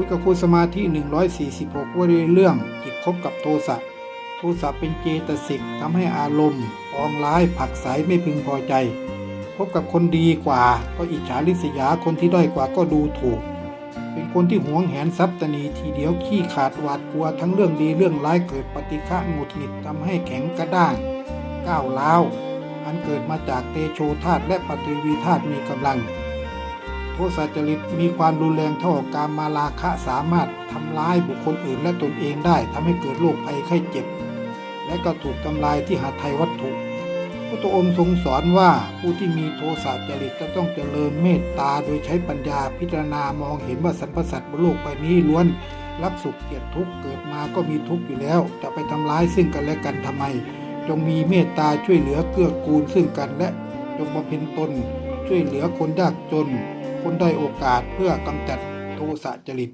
คุยกับคุณสมาธิ 146 ว่าด้วยเรื่องจิตคบกับโทสะ โทสะเป็นเจตสิกทำให้อารมณ์ปองร้ายผักไสไม่พึงพอใจ พบกับคนดีกว่า ก็อิจฉาริษยาคนที่ด้อยกว่าก็ดูถูก เป็นคนที่หวงแหนทรัพย์ตนีทีเดียวขี้ขาดหวาดกลัวทั้งเรื่องดีเรื่องร้ายเกิดปฏิฆะหงุดหงิดทำให้แข็งกระด้างก้าวร้าวอันเกิดมาจากเตโชธาตุและปฏิวีธาตุมีกำลัง โทสะจริตมีความรุนแรงเท่ากับการมาราคะสามารถทำร้ายบุคคลอื่นและตนเองได้ทำให้เกิดโรคภัยไข้เจ็บ และก็ถูกทำลายที่หาไทยวัตถุพระองค์ทรงสอนว่าผู้ที่มีโทสะจริตจะต้องเจริญเมตตาโดยใช้ปัญญาพิจารณามองเห็นว่าสรรพสัตว์บนโลกใบนี้ล้วน รักสุขเกียดทุกเกิดมาก็มีทุกข์อยู่แล้ว จะไปทำร้ายซึ่งกันและกันทำไม จงมีเมตตาช่วยเหลือเกื้อกูลซึ่งกันและจงบำเพ็ญตนช่วยเหลือคนยากจน คนได้อยโอกาสเพื่อกำจัดโทสะจริต